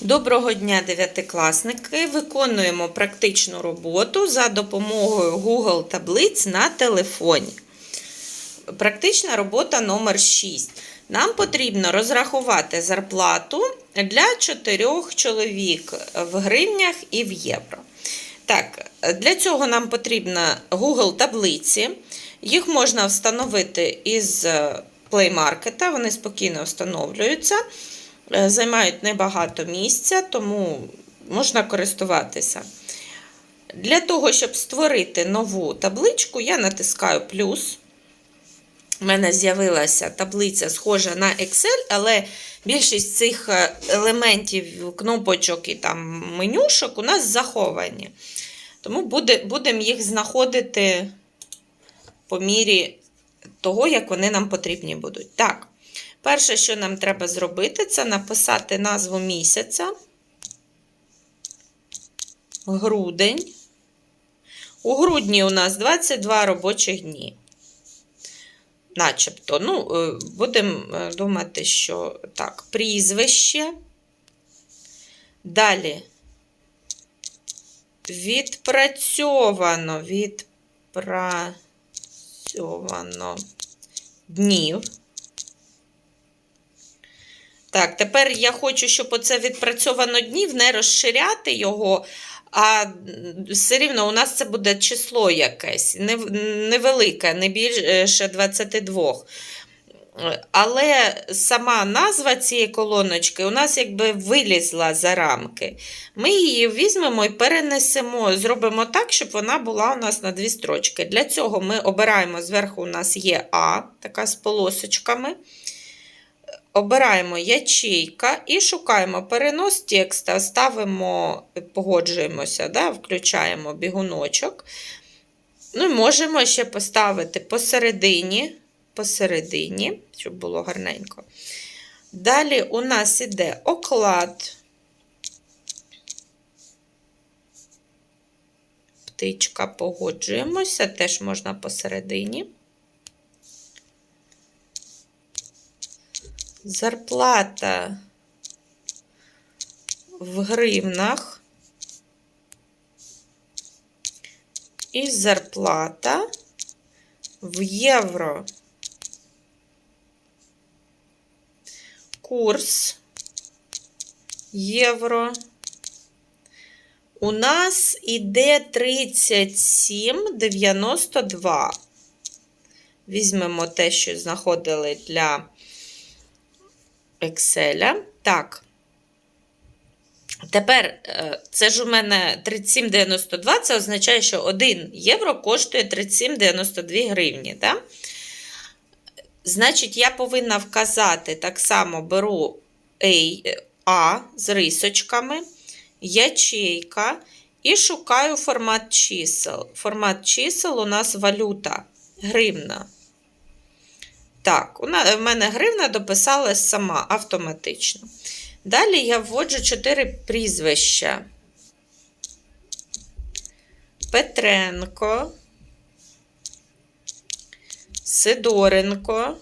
Доброго дня, дев'ятикласники! Виконуємо практичну роботу за допомогою Google таблиць на телефоні. Практична робота номер 6. Нам потрібно розрахувати зарплату для чотирьох чоловік в гривнях і в євро. Так, для цього нам потрібно Google таблиці. Їх можна встановити із Play Market, вони спокійно встановлюються. Е, займають небагато місця, тому можна користуватися. Для того, щоб створити нову табличку, я натискаю плюс. У мене з'явилася таблиця, схожа на Excel, але більшість цих е, елементів, кнопочок і там менюшок у нас заховані. Тому будемо їх знаходити по мірі того, як вони нам потрібні будуть. Так. Перше, що нам треба зробити, це написати назву місяця. Грудень. У грудні у нас 22 робочих дні. Начебто, ну, будемо думати, що так, прізвище. Далі відпрацьовано, відпрацьовано днів. Так, тепер я хочу, щоб оце відпрацьовано днів, не розширяти його, а все рівно у нас це буде число якесь, невелике, не більше 22. Але сама назва цієї колоночки у нас якби вилізла за рамки. Ми її візьмемо і перенесемо, зробимо так, щоб вона була у нас на дві строчки. Для цього ми обираємо зверху, у нас є А, така з полосочками. Обираємо ячейка і шукаємо перенос текста, ставимо, погоджуємося, да, включаємо бігуночок. Ну і можемо ще поставити посередині, посередині, щоб було гарненько. Далі у нас іде оклад. Птичка, погоджуємося, теж можна посередині. Зарплата в гривнах і зарплата в євро. Курс євро. У нас іде 37,92. Візьмемо те, що знаходили для Excel. Так. Тепер, е, це ж у мене 37,92, це означає, що 1 євро коштує 37,92 гривні. Так? Значить, я повинна вказати, так само беру A з рисочками, ячейка і шукаю формат чисел. Формат чисел у нас валюта, гривна. Так, у мене гривна дописалась сама автоматично. Далі я вводжу 4 прізвища. Петренко, Сидоренко,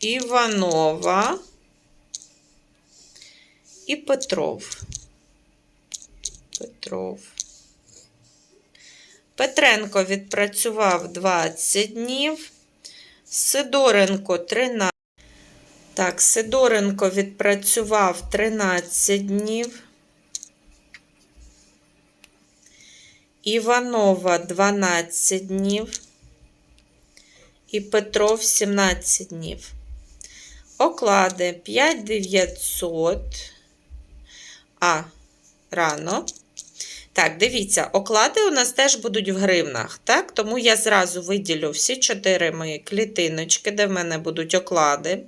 Іванова і Петров. Петров. Петренко відпрацював 20 днів. Сидоренко 13. Так, Сидоренко відпрацював 13 днів. Іванова 12 днів. І Петров 17 днів. Оклади 5900. А, рано. Так, дивіться, оклади у нас теж будуть в гривнах, так? Тому я зразу виділю всі чотири мої клітиночки, де в мене будуть оклади.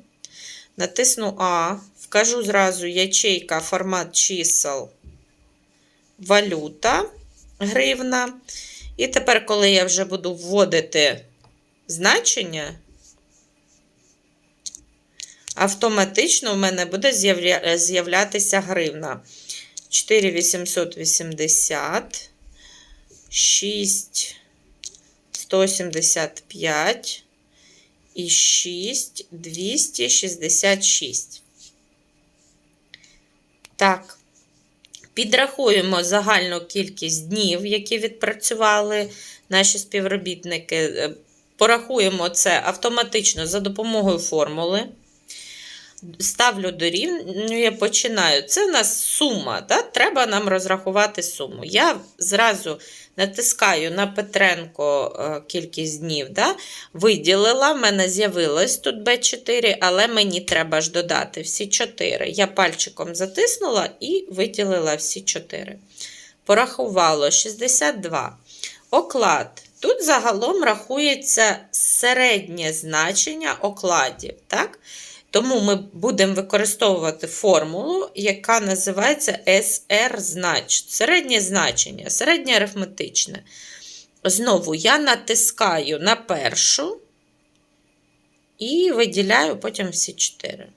Натисну А, вкажу зразу ячейка, формат чисел, валюта, гривна. І тепер, коли я вже буду вводити значення, автоматично в мене буде з'являтися гривна. 4880, 6, 175 і 6, 266. Так. Підрахуємо загальну кількість днів, які відпрацювали наші співробітники. Е, Порахуємо це автоматично за допомогою формули. Ставлю дорівнює, починаю. Це в нас сума. Да? Треба нам розрахувати суму. Я зразу натискаю на Петренко е, кількість днів. Да? Виділила, в мене з'явилось тут B4, але мені треба ж додати всі 4. Я пальчиком затиснула і виділила всі 4. Порахувало 62. Оклад. Тут загалом рахується середнє значення окладів. Так? Тому ми будемо використовувати формулу, яка називається SR знач. Середнє значення, середнє арифметичне. Знову я натискаю на першу і виділяю потім всі 4.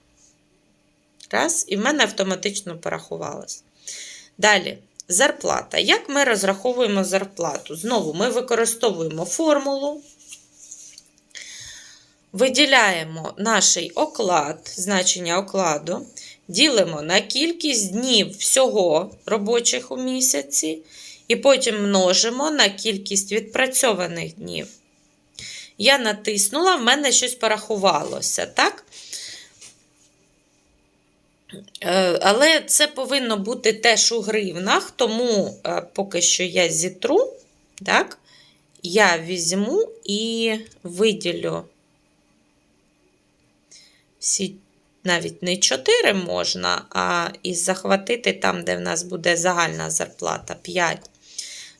Раз, і в мене автоматично порахувалось. Далі, зарплата. Як ми розраховуємо зарплату? Знову ми використовуємо формулу. Виділяємо наш оклад, значення окладу, ділимо на кількість днів всього робочих у місяці, і потім множимо на кількість відпрацьованих днів. Я натиснула, в мене щось порахувалося, так? Е, Але це повинно бути теж у гривнах, тому е, поки що я зітру, так? Я візьму і виділю всі навіть не 4 можна, а і захватити там, де в нас буде загальна зарплата 5.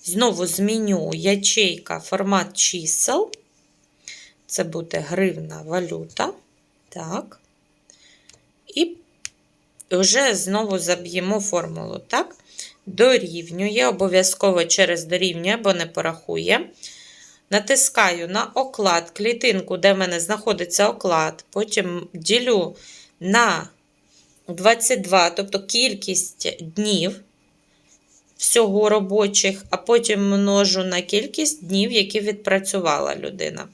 Знову зміню ячейка формат чисел. Це буде гривна валюта. Так. І вже знову заб'ємо формулу. так? Дорівнює, обов'язково через дорівнює, бо не порахує. Натискаю на оклад, клітинку, де в мене знаходиться оклад, потім ділю на 22, тобто кількість днів всього робочих, а потім множу на кількість днів, які відпрацювала людина.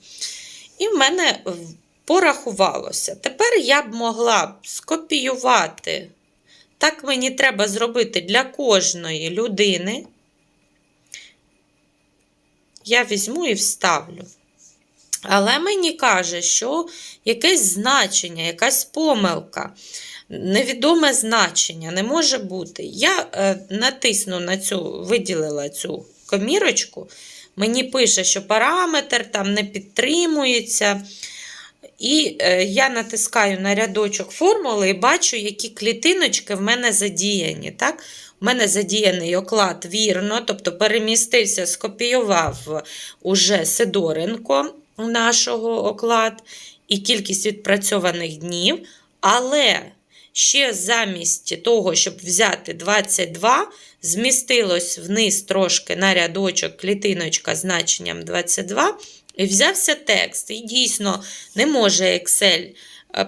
І в мене порахувалося. Тепер я б могла б скопіювати. Так мені треба зробити для кожної людини я візьму і вставлю. Але мені каже, що якесь значення, якась помилка, невідоме значення не може бути. Я е, натисну на цю, виділила цю комірочку, мені пише, що параметр там не підтримується. І е, я натискаю на рядочок формули і бачу, які клітиночки в мене задіяні. Так? У мене задіяний оклад вірно, тобто перемістився, скопіював уже Сидоренко нашого оклад і кількість відпрацьованих днів. Але ще замість того, щоб взяти 22, змістилось вниз трошки на рядочок клітиночка з значенням 22. І взявся текст. І дійсно не може Excel е,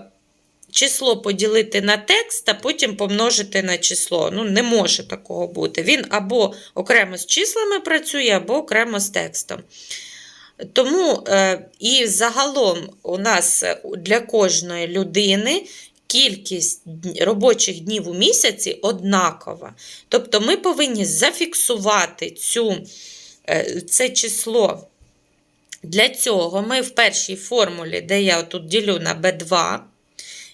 число поділити на текст, а потім помножити на число. Ну, не може такого бути. Він або окремо з числами працює, або окремо з текстом. Тому е, і загалом у нас для кожної людини кількість робочих днів у місяці однакова. Тобто ми повинні зафіксувати цю, е, це число. Для цього ми в першій формулі, де я тут ділю на B2,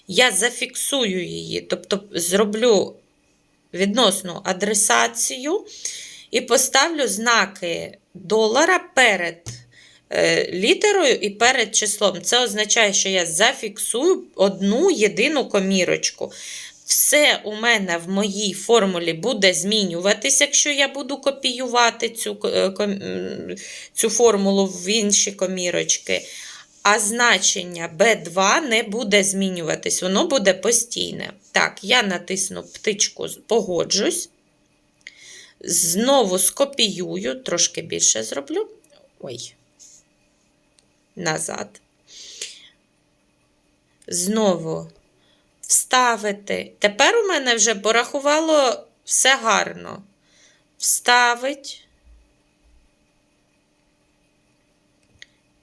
я зафіксую її, тобто зроблю відносну адресацію і поставлю знаки долара перед літерою і перед числом. Це означає, що я зафіксую одну єдину комірочку. Все у мене в моїй формулі буде змінюватися, якщо я буду копіювати цю е, цю формулу в інші комірочки а значення B2 не буде змінюватись, воно буде постійне. Так, я натисну птичку, погоджусь. Знову скопіюю, трошки більше зроблю. Ой, назад. Знову вставити. Тепер у мене вже порахувало все гарно. Вставить.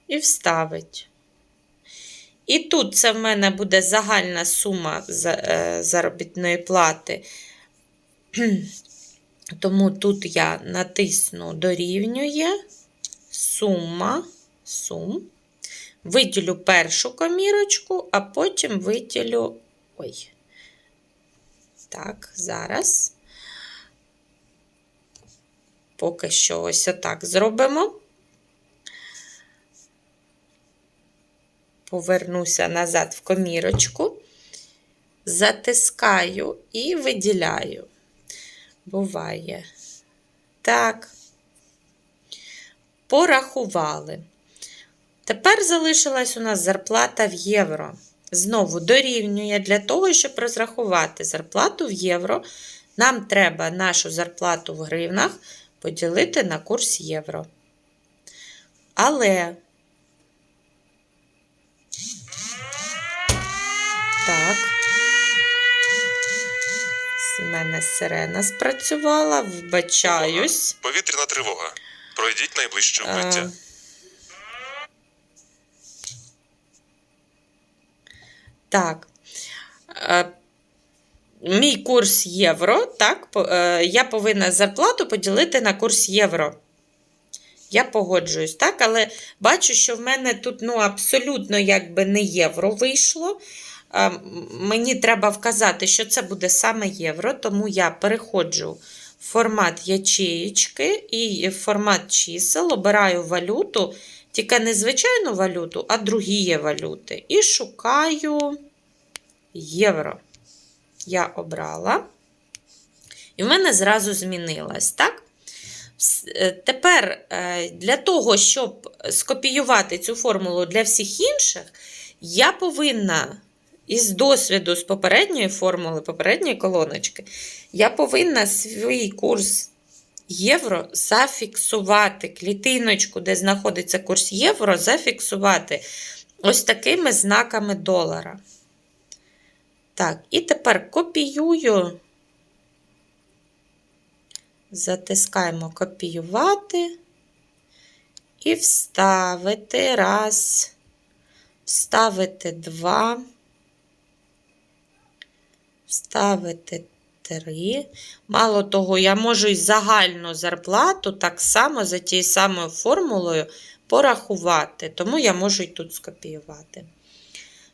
І вставить. І тут це в мене буде загальна сума е, заробітної плати. Тому тут я натисну дорівнює сума, сум. Виділю першу комірочку, а потім виділю. Ой. Так, зараз. Поки що ось отак зробимо. Повернуся назад в комірочку, затискаю і виділяю. Буває. Так. Порахували. Тепер залишилась у нас зарплата в євро. Знову дорівнює для того, щоб розрахувати зарплату в євро. Нам треба нашу зарплату в гривнах поділити на курс євро. Але. Так. З мене сирена спрацювала, вбачаюсь. Повітряна тривога. Пройдіть найближче Е, укриття. Так. Е, Мій курс євро, так, е, я повинна зарплату поділити на курс євро. Я погоджуюсь, так, але бачу, що в мене тут ну, абсолютно якби не євро вийшло. Е, Мені треба вказати, що це буде саме євро, тому я переходжу в формат ячеєчки і в формат чисел, обираю валюту, тільки не звичайну валюту, а другі валюти. І шукаю євро. Я обрала. І в мене зразу змінилось, так? Е, Тепер е, для того, щоб скопіювати цю формулу для всіх інших, я повинна із досвіду з попередньої формули, попередньої колоночки, я повинна свій курс євро зафіксувати клітиночку, де знаходиться курс євро, зафіксувати ось такими знаками долара. Так, і тепер копіюю. Затискаємо копіювати і вставити раз, вставити два, вставити три. Мало того, я можу і загальну зарплату так само за тією самою формулою порахувати, тому я можу і тут скопіювати.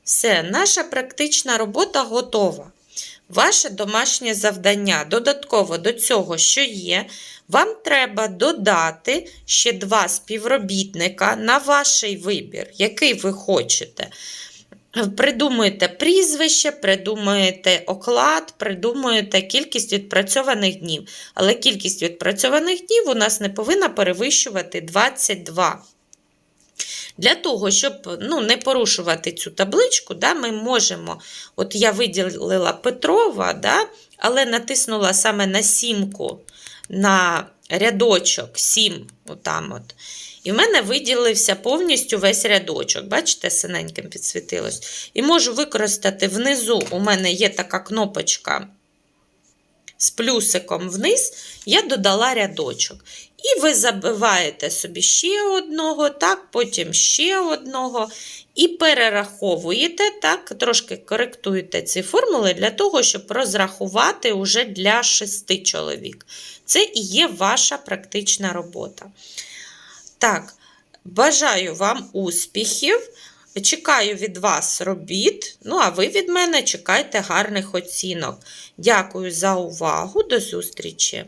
Все, наша практична робота готова. Ваше домашнє завдання додатково до цього, що є, вам треба додати ще два співробітника на ваш вибір, який ви хочете. Придумуєте прізвище, придумуєте оклад, придумуєте кількість відпрацьованих днів. Але кількість відпрацьованих днів у нас не повинна перевищувати 22. Для того, щоб ну, не порушувати цю табличку, да, ми можемо, от я виділила Петрова, да, але натиснула саме на сімку, на рядочок 7, отам от. І в мене виділився повністю весь рядочок. Бачите, синеньким підсвітилось. І можу використати внизу, у мене є така кнопочка з плюсиком вниз, я додала рядочок. І ви забиваєте собі ще одного, так, потім ще одного. І перераховуєте, так, трошки коректуєте ці формули для того, щоб розрахувати уже для шести чоловік. Це і є ваша практична робота. Так, бажаю вам успіхів. Чекаю від вас робіт. Ну, а ви від мене чекайте гарних оцінок. Дякую за увагу. До зустрічі!